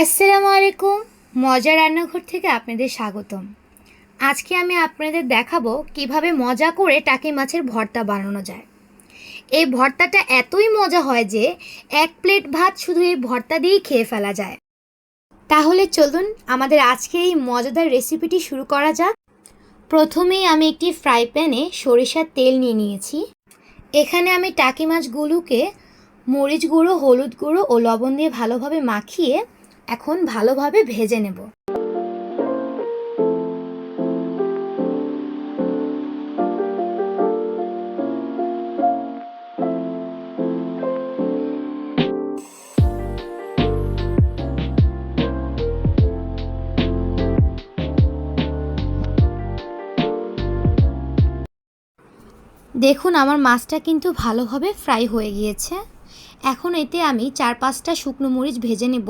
আসসালামু আলাইকুম। মজা রান্নাঘর থেকে আপনাদের স্বাগতম। আজকে আমি আপনাদের দেখাবো কীভাবে মজা করে টাকি মাছের ভর্তা বানানো যায়। এই ভর্তাটা এতই মজা হয় যে এক প্লেট ভাত শুধু এই ভর্তা দিয়েই খেয়ে ফেলা যায়। তাহলে চলুন আমাদের আজকের এই মজাদার রেসিপিটি শুরু করা যাক। প্রথমেই আমি একটি ফ্রাই প্যানে সরিষার তেল নিয়ে নিয়েছি। এখানে আমি টাকি মাছগুলোকে মরিচ গুঁড়ো, হলুদ গুঁড়ো ও লবণ দিয়ে ভালোভাবে মাখিয়ে এখন ভালোভাবে ভেজে নেব। দেখুন আমার মাছটা কিন্তু ভালোভাবে ফ্রাই হয়ে গিয়েছে। এখন এতে আমি চার পাঁচটা শুকনো মরিচ ভেজে নেব।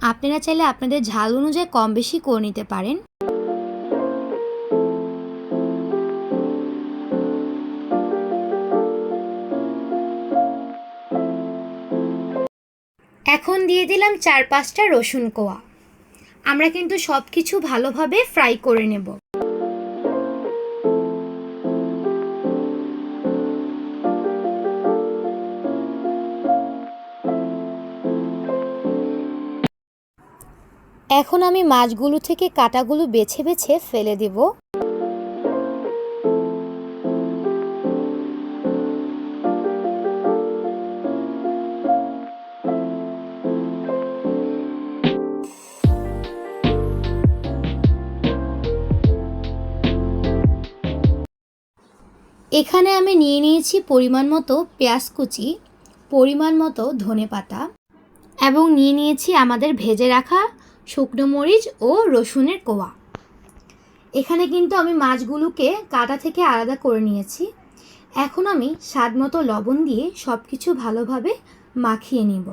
আপনারা চাইলে আপনাদের ঝাল অনুযায়ী কম বেশি করে নিতে পারেন। এখন দিয়ে দিলাম চার পাঁচটা রসুন কোয়া। আমরা কিন্তু সব কিছু ভালোভাবে ফ্রাই করে নেব। এখন আমি মাছগুলো থেকে কাটাগুলো বেছে বেছে ফেলে দেব। এখানে আমি নিয়ে নিয়েছি পরিমাণ মতো পেঁয়াজ কুচি, পরিমাণ মতো ধনে পাতা এবং নিয়ে নিয়েছি আমাদের ভেজে রাখা শুকনো মরিচ ও রসুনের কোয়া। এখানে কিন্তু আমি মাছগুলোকে কাটা থেকে আলাদা করে নিয়েছি। এখন আমি স্বাদ মতো লবণ দিয়ে সব কিছু ভালোভাবে মাখিয়ে নিব।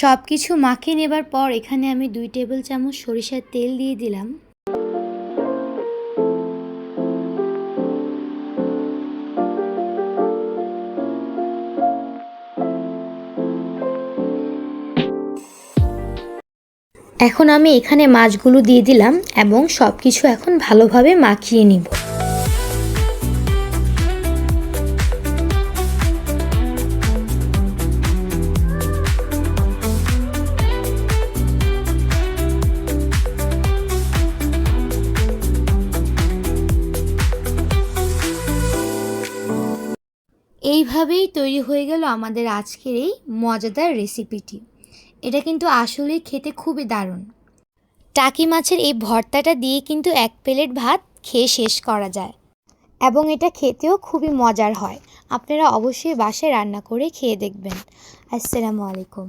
সব কিছু মাখিয়ে নেবার পর এখানে আমি দুই টেবিল চামচ সরিষার তেল দিয়ে দিলাম। এখন আমি এখানে মাছগুলো দিয়ে দিলাম এবং সব কিছু এখন ভালোভাবে মাখিয়ে নিব। এইভাবেই তৈরি হয়ে গেল আমাদের আজকের এই মজাদার রেসিপিটি। এটা কিন্তু আসলেই খেতে খুবই দারুণ। টাকি মাছের এই ভর্তাটা দিয়ে কিন্তু এক প্লেট ভাত খেয়ে শেষ করা যায় এবং এটা খেতেও খুবই মজার হয়। আপনারা অবশ্যই বাসায় রান্না করে খেয়ে দেখবেন। আসসালামু আলাইকুম।